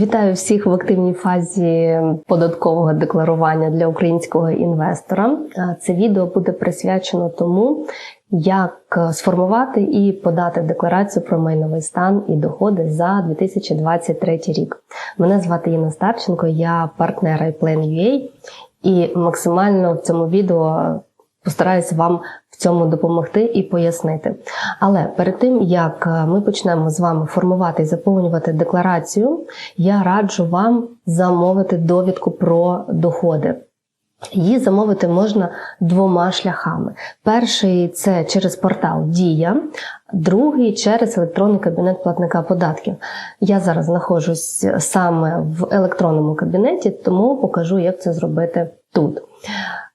Вітаю всіх в активній фазі податкового декларування для українського інвестора. Е, Це відео буде присвячено тому, як сформувати і подати декларацію про майновий стан і доходи за 2023 рік. Мене звати Інна Старченко, я партнер iPlan.ua і максимально в цьому відео постараюся вам в цьому допомогти і пояснити. Але перед тим як е, ми почнемо з вами формувати і заповнювати декларацію, я раджу вам замовити довідку про доходи. Її замовити можна двома шляхами. Перший це через портал Дія, другий через електронний кабінет платника податків. Я зараз знаходжусь саме в електронному кабінеті, тому покажу, як це зробити тут.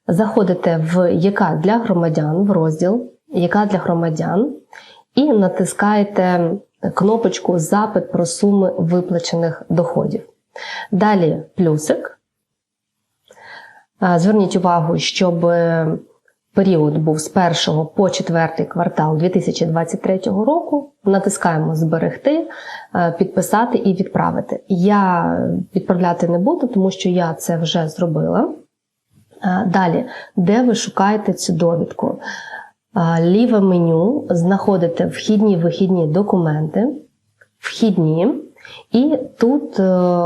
Заходите в ЯК для громадян в розділ ЯК для громадян і натискаєте кнопочку Запит про суми виплачених доходів. Далі плюсик. Зверніть увагу, щоб період був з 1 по 4 квартал 2023 року. Натискаємо Зберегти, е, підписати і відправити. Я відправляти не буду, тому що я це вже зробила. Е, Далі, де ви шукаєте цю довідку? Е, Ліве меню знаходите вхідні вихідні документи, вхідні, і тут е,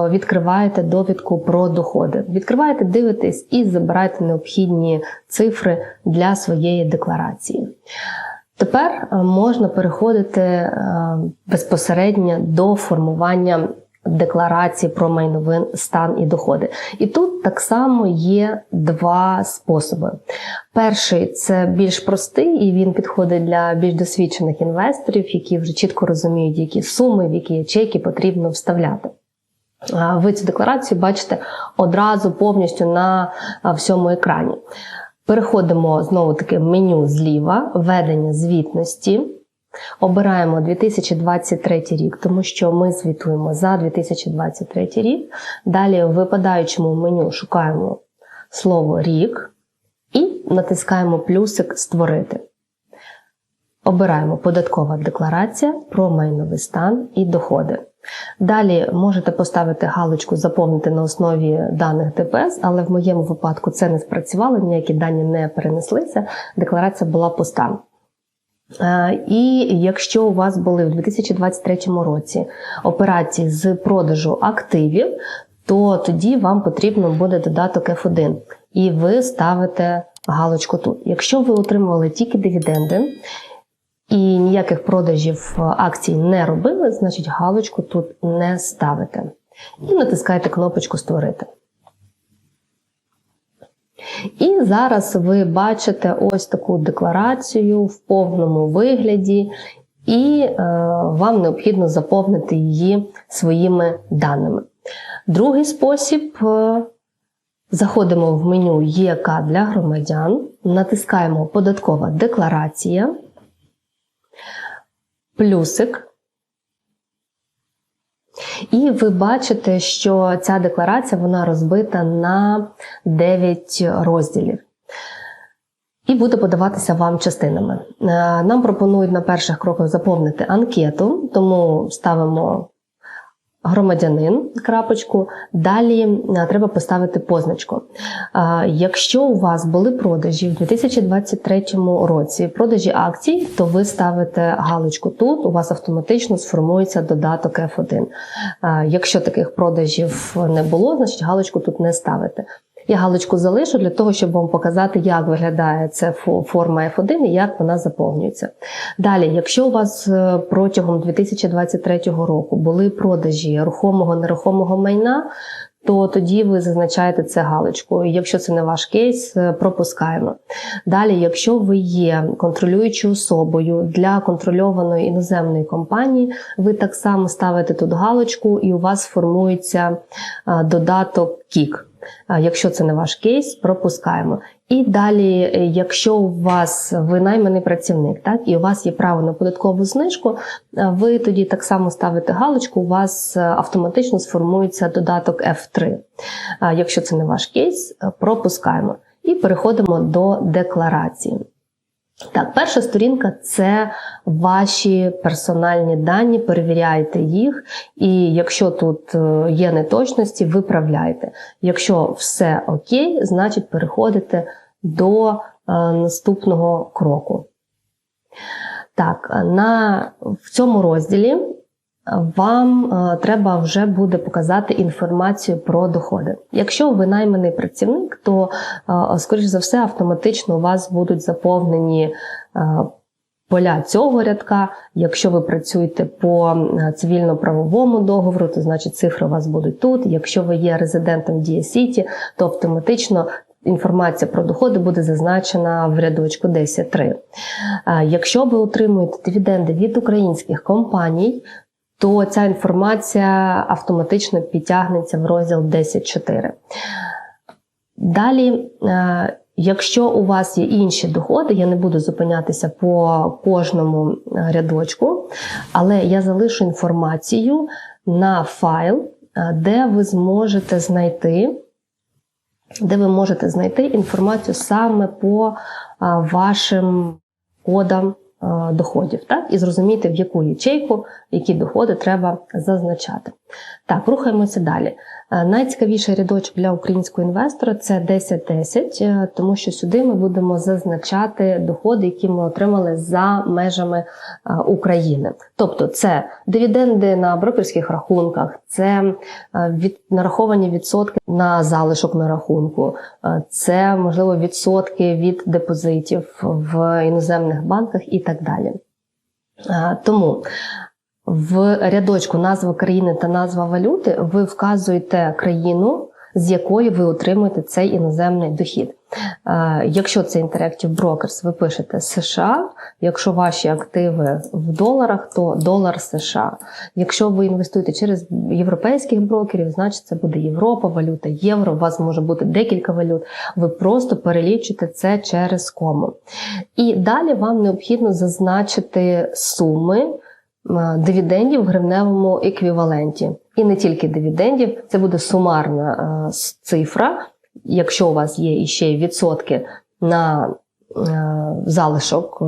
відкриваєте довідку про доходи. Відкриваєте, дивитесь і забираєте необхідні цифри для своєї декларації. Тепер можна переходити безпосередньо до формування декларації про майновий стан і доходи. І тут так само є два способи. Перший це більш простий, і він підходить для більш досвідчених інвесторів, які вже чітко розуміють, які суми, в які ячейки потрібно вставляти. Ви цю декларацію бачите одразу повністю на всьому екрані. Переходимо знову таки в меню зліва, ведення звітності. Обираємо 2023 рік, тому що ми звітуємо за 2023 рік. Далі в випадаючому меню шукаємо слово рік і натискаємо плюсик Створити. Обираємо податкова декларація про майновий стан і доходи. Далі можете поставити галочку Заповнити на основі даних ДПС, але в моєму випадку це не спрацювало, ніякі дані не перенеслися, декларація була пуста. Е, І якщо у вас були в 2023 році операції з продажу активів, то тоді вам потрібно буде додаток F1, і ви ставите галочку тут. Якщо ви отримували тільки дивіденди і ніяких продажів акцій не робили, значить галочку тут не ставите. І натискаєте кнопочку Створити. І зараз ви бачите ось таку декларацію в повному вигляді, і е, вам необхідно заповнити її своїми даними. Другий спосіб. е, Заходимо в меню ЄК для громадян, натискаємо Податкова декларація, плюсик. І ви бачите, що ця декларація вона розбита на 9 розділів. І буде подаватися вам частинами. Е, Нам пропонують на перших кроках заповнити анкету, тому ставимо громадянин крапочку. Далі е, треба поставити позначку. Якщо у вас були продажі в 2023 році, продажі акцій, то ви ставите галочку тут, у вас автоматично сформується додаток F1. Е, Якщо таких продажів не було, значить галочку тут не ставите. Я галочку залишу для того, щоб вам показати, як виглядає ця форма F1 і як вона заповнюється. Далі, якщо у вас е, протягом 2023 року були продажі рухомого нерухомого майна, то тоді ви зазначаєте це галочкою. Якщо це не ваш кейс, е, пропускаємо. Далі, якщо ви є контролюючою особою для контрольованої іноземної компанії, ви так само ставите тут галочку, і у вас формується е, додаток КІК. Якщо це не ваш кейс, пропускаємо. І далі, е, якщо у вас ви найманий працівник, так і у вас є право на податкову знижку, е, ви тоді так само ставите галочку, у вас е, автоматично сформується додаток F3. Якщо це не ваш кейс, е, пропускаємо. І переходимо до декларації. Так, перша сторінка це ваші персональні дані, перевіряйте їх, і якщо тут е, є неточності, виправляйте. Якщо все окей, значить переходите до е, наступного кроку. Так, на, в цьому розділі вам е, треба вже буде показати інформацію про доходи. Якщо ви найманий працівник, то, е, скоріш за все, автоматично у вас будуть заповнені е, поля цього рядка. Якщо ви працюєте по цивільно-правовому договору, то значить цифри у вас будуть тут. Якщо ви є резидентом Дія Сіті, то автоматично інформація про доходи буде зазначена в рядочку 10.3. Е, Якщо ви отримуєте дивіденди від українських компаній, то ця інформація автоматично підтягнеться в розділ 10.4. Далі, е, якщо у вас є інші доходи, я не буду зупинятися по кожному е, рядочку, але я залишу інформацію на файл, е, де ви зможете знайти. Де ви можете знайти інформацію саме по а, вашим кодам доходів, так? і зрозуміти, в яку ячейку, які доходи треба зазначати. Так, рухаємося далі. Е, Найцікавіший рядочок для українського інвестора це 10-10, е, тому що сюди ми будемо зазначати доходи, які ми отримали за межами е, України. Тобто це дивіденди на брокерських рахунках, це від нараховані відсотки на залишок на рахунку, це можливо відсотки від депозитів в іноземних банках і так далі. Тому в рядочку назва країни та назва валюти ви вказуєте країну, з якої ви отримуєте цей іноземний дохід. Е, Якщо це Interactive Brokers, ви пишете США. Якщо ваші активи в доларах, то долар США. Якщо ви інвестуєте через європейських брокерів, значить це буде Європа, валюта євро. У вас може бути декілька валют. Ви просто перелічите це через кому. І далі вам необхідно зазначити суми дивідендів в гривневому еквіваленті. І не тільки дивідендів, це буде сумарна е, цифра. Якщо у вас є іще відсотки на залишок е,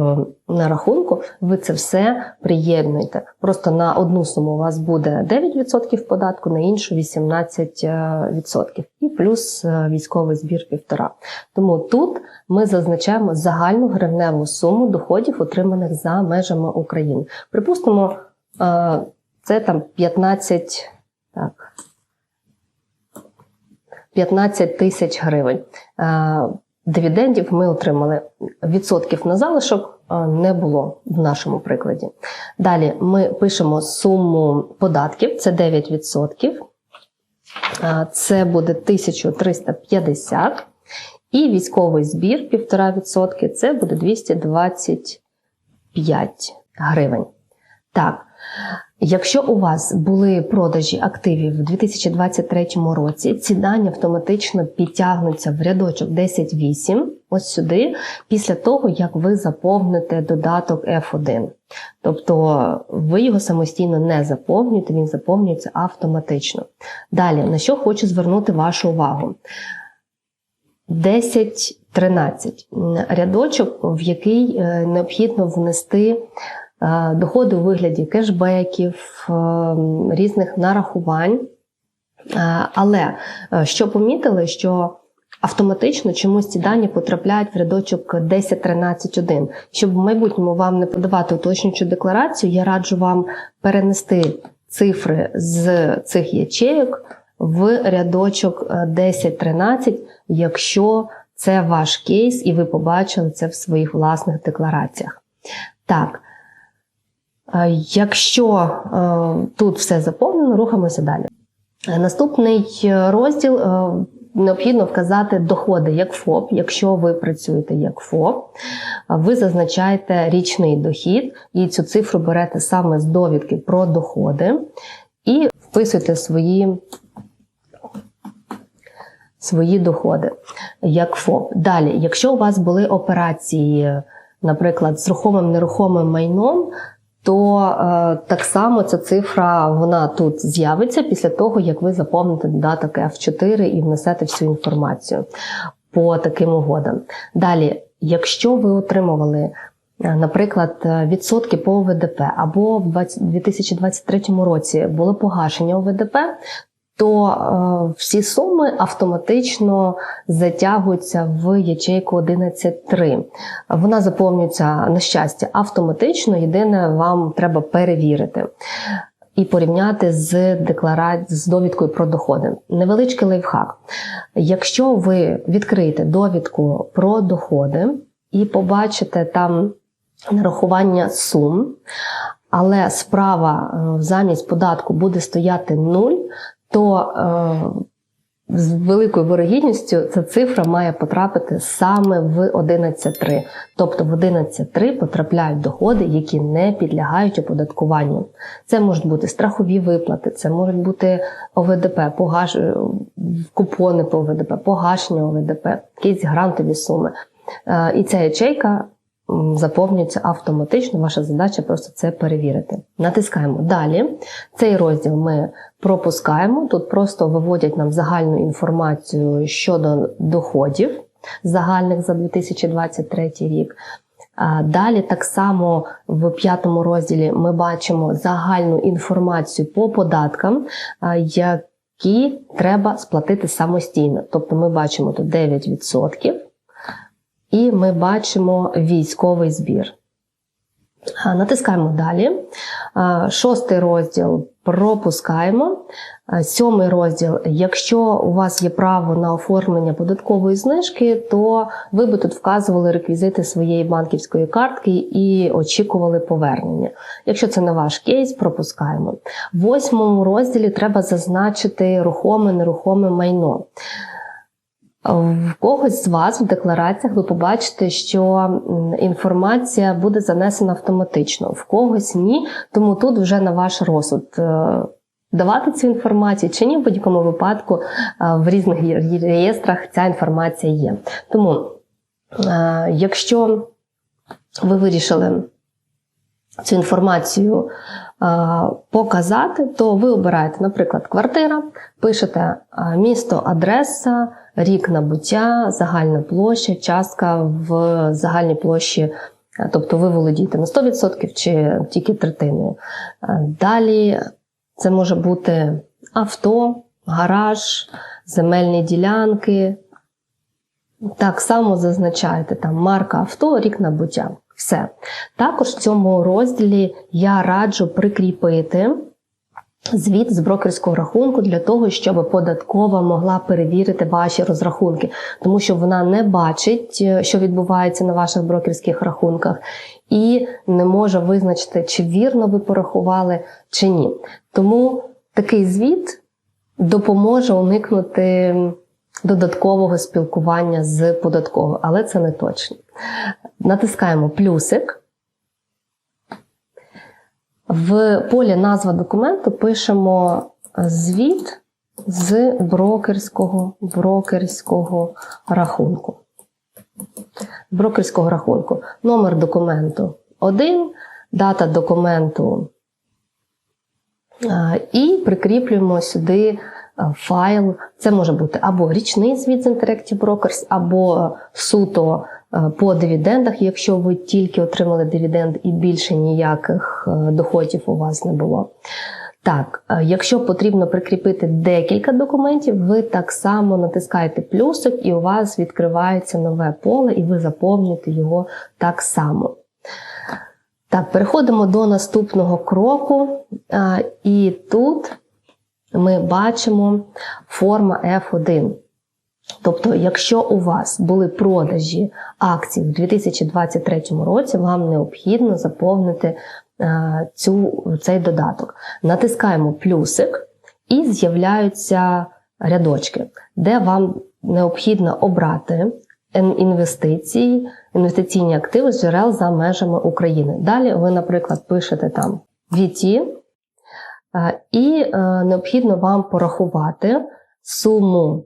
на рахунку, ви це все приєднуєте. Просто на одну суму у вас буде 9% податку, на іншу 18%. І плюс е, військовий збір 1,5%. Тому тут ми зазначаємо загальну гривневу суму доходів, отриманих за межами України. Припустимо, е, це там 15, так, 15 тисяч гривень. Дивідендів ми отримали відсотків на залишок не було в нашому прикладі. Далі ми пишемо суму податків, це 9%. Е, Це буде 1350. І військовий збір 1,5% це буде 225 гривень. Так, якщо у вас були продажі активів в 2023 році, ці дані автоматично підтягнуться в рядочок 10.8, ось сюди, після того, як ви заповните додаток F1. Тобто ви його самостійно не заповнюєте, він заповнюється автоматично. Далі, на що хочу звернути вашу увагу. 10-13 рядочок, в який е, необхідно внести доходи у вигляді кешбеків, е, різних нарахувань. Е, Але е, що помітили, що автоматично чомусь ці дані потрапляють в рядочок 10.13.1. Щоб в майбутньому вам не подавати уточнюючу декларацію, я раджу вам перенести цифри з цих ячеїк в рядочок е, 10.13, якщо це ваш кейс, і ви побачили це в своїх власних деклараціях. Так. Е, Якщо е, тут все заповнено, рухаємося далі. Е, Наступний розділ необхідно вказати доходи як ФОП. Якщо ви працюєте як ФОП, ви зазначаєте річний дохід і цю цифру берете саме з довідки про доходи і вписуєте свої, свої доходи як ФОП. Далі, якщо у вас були операції, наприклад, з рухомим нерухомим майном, то е, так само ця цифра вона тут з'явиться після того, як ви заповните додаток F4 і внесете всю інформацію по таким угодам. Далі, якщо ви отримували, е, наприклад, е, відсотки по ОВДП або в 2023 році було погашення ОВДП, то е, всі суми автоматично затягуються в ячейку 11.3. Вона заповнюється на щастя автоматично. Єдине, вам треба перевірити. І порівняти з деклара... з довідкою про доходи. Невеличкий лайфхак. Якщо ви відкриєте довідку про доходи і побачите там нарахування сум, але справа е, замість податку буде стояти 0, то е, з великою вирогідністю ця цифра має потрапити саме в 11.3. Тобто в 11.3 потрапляють доходи, які не підлягають оподаткуванню. Це можуть бути страхові виплати, це можуть бути ОВДП, погаш... купони по ОВДП, погашення ОВДП, якісь грантові суми. Е, І ця ячейка заповнюється автоматично. Ваша задача просто це перевірити. Натискаємо далі. Цей розділ ми пропускаємо. Тут просто виводять нам загальну інформацію щодо доходів загальних за 2023 рік. Далі так само в п'ятому розділі ми бачимо загальну інформацію по податкам, які треба сплатити самостійно. Тобто ми бачимо тут 9%, і ми бачимо військовий збір. Натискаємо далі. Шостий розділ пропускаємо. Сьомий розділ. Якщо у вас є право на оформлення податкової знижки, то ви би тут вказували реквізити своєї банківської картки і очікували повернення. Якщо це не ваш кейс, пропускаємо. В восьмому розділі треба зазначити рухоме, нерухоме майно. В когось з вас в деклараціях ви побачите, що інформація буде занесена автоматично, в когось ні. Тому тут вже на ваш розсуд е, давати цю інформацію чи ні, в будь-якому випадку е, в різних реєстрах ця інформація є. Тому, е, якщо ви вирішили цю інформацію е, показати, то ви обираєте, наприклад, квартира, пишете е, місто, адреса, рік набуття, загальна площа, частка в загальній площі, е, тобто ви володієте на 100% чи тільки третиною. Е, Далі це може бути авто, гараж, земельні ділянки. Так само зазначаєте там марка авто, рік набуття. Все. Також в цьому розділі я раджу прикріпити звіт з брокерського рахунку для того, щоб податкова могла перевірити ваші розрахунки, тому що вона не бачить, е, що відбувається на ваших брокерських рахунках, і не може визначити, чи вірно ви порахували, чи ні. Тому такий звіт допоможе уникнути додаткового спілкування з податковою, але це не точно. Натискаємо плюсик. В полі назва документу пишемо звіт з брокерського, брокерського рахунку. Брокерського рахунку. Номер документу 1, дата документу і прикріплюємо сюди файл. Це може бути або річний звіт з Interactive Brokers, або суто е, по дивідендах, якщо ви тільки отримали дивіденд і більше ніяких е, доходів у вас не було. Так, е, якщо потрібно прикріпити декілька документів, ви так само натискаєте плюсик, і у вас відкривається нове поле, і ви заповнюєте його так само. Так, переходимо до наступного кроку. І тут ми бачимо форма F1. Тобто, якщо у вас були продажі акцій в 2023 році, вам необхідно заповнити е, цю, цей додаток. Натискаємо плюсик і з'являються рядочки, де вам необхідно обрати інвестиції, інвестиційні активи з джерел за межами України. Далі ви, наприклад, пишете там VT, е, і е, необхідно вам порахувати суму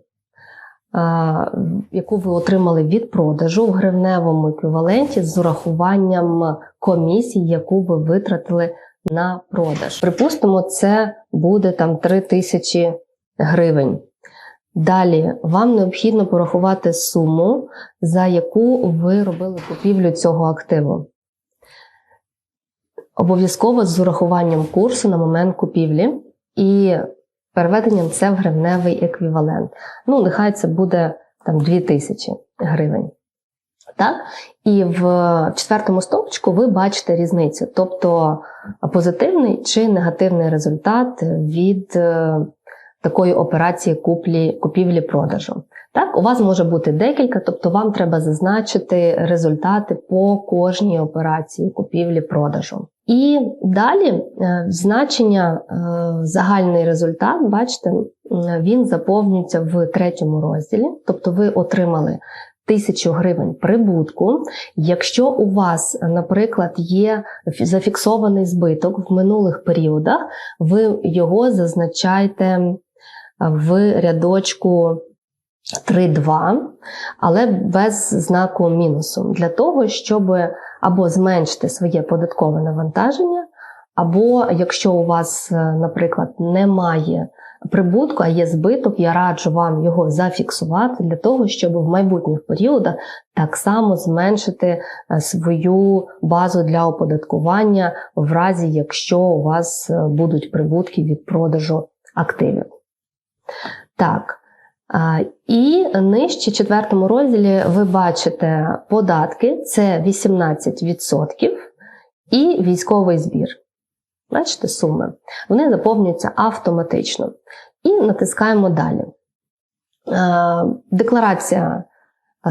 яку ви отримали від продажу в гривневому еквіваленті з урахуванням комісії, яку ви витратили на продаж. Припустимо, це буде там 3 тисячі гривень. Далі вам необхідно порахувати суму, за яку ви робили купівлю цього активу. Обов'язково з урахуванням курсу на момент купівлі і переведенням це в гривневий еквівалент. Ну, нехай це буде там 2000 гривень. Так? І в четвертому стовпчику ви бачите різницю, тобто позитивний чи негативний результат від е, такої операції куплі, купівлі-продажу. Так, у вас може бути декілька, тобто вам треба зазначити результати по кожній операції купівлі-продажу. І далі е, значення е, загальний результат, бачите, він заповнюється в третьому розділі, тобто ви отримали тисячу гривень прибутку. Якщо у вас, наприклад, є зафіксований збиток в минулих періодах, ви його зазначаєте в рядочку 3.2, але без знаку мінусу, для того, щоб або зменшити своє податкове навантаження, або якщо у вас, е, наприклад, немає прибутку, а є збиток, я раджу вам його зафіксувати для того, щоб в майбутніх періодах так само зменшити е, свою базу для оподаткування в разі, якщо у вас е, будуть прибутки від продажу активів. Так. І нижче в четвертому розділі ви бачите податки, це 18% і військовий збір. Бачите суми. Вони заповнюються автоматично. І натискаємо далі. Декларація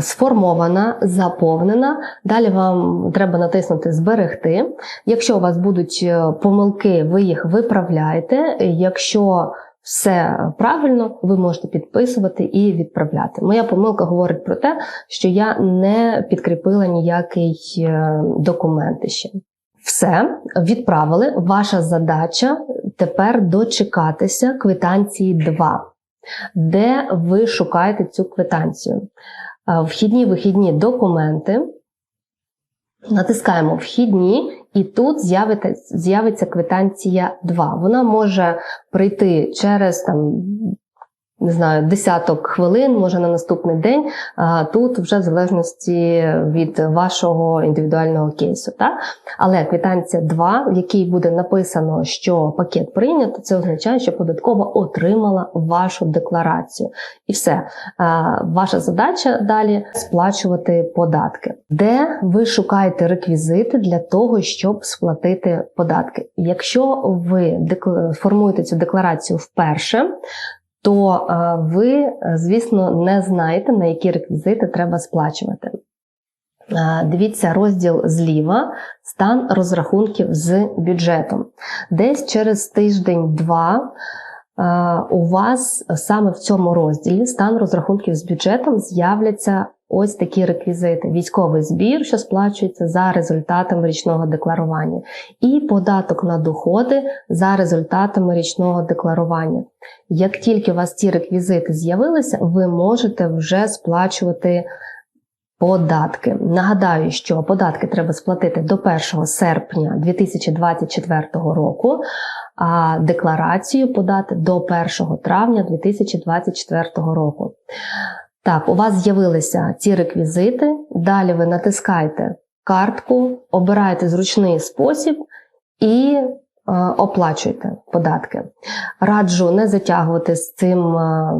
сформована, заповнена. Далі вам треба натиснути Зберегти. Якщо у вас будуть е, помилки, ви їх виправляєте. Якщо все правильно, ви можете підписувати і відправляти. Моя помилка говорить про те, що я не підкріпила ніякий е, документ ще. Все, відправили. Ваша задача тепер дочекатися квитанції 2, де ви шукаєте цю квитанцію. Е, Вхідні вихідні документи. Натискаємо вхідні, і тут з'явиться, квитанція 2. Вона може прийти через там. Не знаю, десяток хвилин, може на наступний день. Тут вже в залежності від вашого індивідуального кейсу. Так? Але квитанція 2, в якій буде написано, що пакет прийнято, це означає, що податкова отримала вашу декларацію. І все. Ваша задача далі сплачувати податки, де ви шукаєте реквізити для того, щоб сплатити податки. Якщо ви формуєте цю декларацію вперше, то е, ви, е, звісно, не знаєте, на які реквізити треба сплачувати. Е, Дивіться розділ зліва стан розрахунків з бюджетом. Десь через тиждень-два у вас саме в цьому розділі стан розрахунків з бюджетом з'являться ось такі реквізити: військовий збір, що сплачується за результатами річного декларування, і податок на доходи за результатами річного декларування. Як тільки у вас ці реквізити з'явилися, ви можете вже сплачувати податки. Нагадаю, що податки треба сплатити до 1 серпня 2024 року, а декларацію подати до 1 травня 2024 року. Так, у вас з'явилися ці реквізити. Далі ви натискаєте картку, обираєте зручний спосіб і е, оплачуєте податки. Раджу не затягувати з цим, е,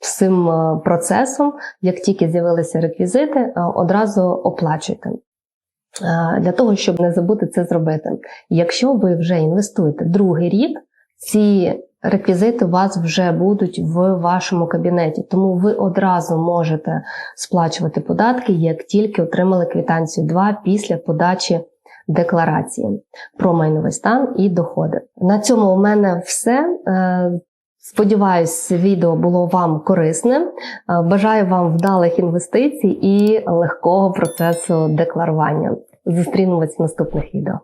цим е, процесом. Як тільки з'явилися реквізити, е, одразу оплачуйте. Е, Для того, щоб не забути це зробити. Якщо ви вже інвестуєте другий рік, ці реквізити у вас вже будуть в вашому кабінеті, тому ви одразу можете сплачувати податки, як тільки отримали квитанцію 2 після подачі декларації про майновий стан і доходи. На цьому у мене все. Е, Сподіваюсь, відео було вам корисним. Е, Бажаю вам вдалих інвестицій і легкого процесу декларування. Зустрінемось в наступних відео.